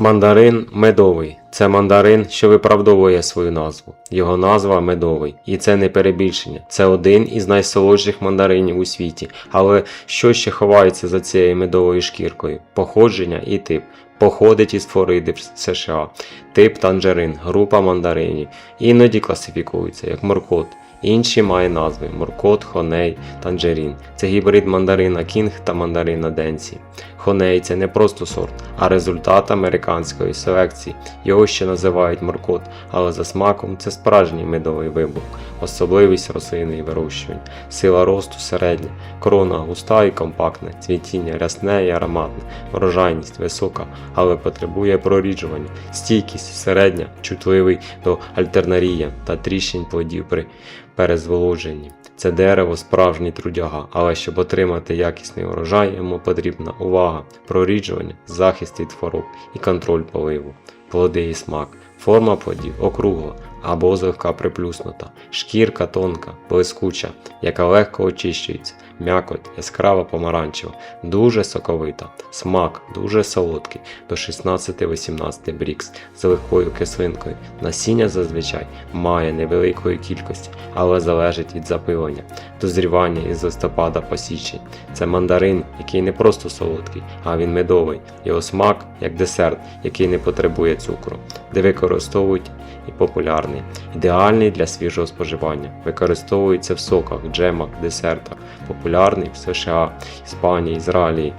Мандарин медовий. Це мандарин, що виправдовує свою назву. Його назва медовий. І це не перебільшення. Це один із найсолодших мандаринів у світі. Але що ще ховається за цією медовою шкіркою? Походження і тип. Походить із Флориди в США. Тип танжерин, група мандаринів. Іноді класифікується як моркот. Інші має назви моркот, хоней, танжерін. Це гібрид мандарина кінг та мандарина денсі. Хоней це не просто сорт, а результат американської селекції. Його ще називають моркот, але за смаком це справжній медовий вибух, особливість рослини і вирощування. Сила росту середня, крона густа і компактна, цвітіння рясне і ароматне, врожайність висока, але потребує проріджування, стійкість середня, чутливий до альтернарія та тріщин плодів при перезволоженні. Це дерево справжній трудяга, але щоб отримати якісний урожай, йому потрібна увага, проріджування, захист від хвороб і контроль поливу, плоди і смак. Форма плодів округла або злегка приплюснута, шкірка тонка, блискуча, яка легко очищується, м'якоть яскрава помаранчева, дуже соковита, смак дуже солодкий, до 16-18 брікс з легкою кислинкою. Насіння зазвичай має невеликої кількості, але залежить від запилення, дозрівання із листопада по січень. Це мандарин, який не просто солодкий, а він медовий. Його смак як десерт, який не потребує цукру, де використовують і популярний, ідеальний для свіжого споживання. Використовується в соках, джемах, десертах, популярний в США, Іспанії, Ізраїлі,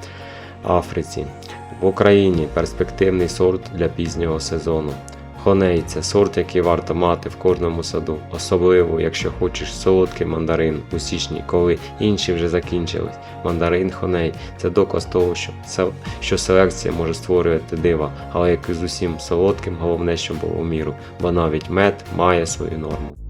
Африці. В Україні перспективний сорт для пізнього сезону. Хоней це сорт, який варто мати в кожному саду, особливо якщо хочеш солодкий мандарин у січні, коли інші вже закінчились. Мандарин хоней це доказ того, що, що селекція може створювати дива, але як і з усім солодким, головне, щоб було в міру, бо навіть мед має свою норму.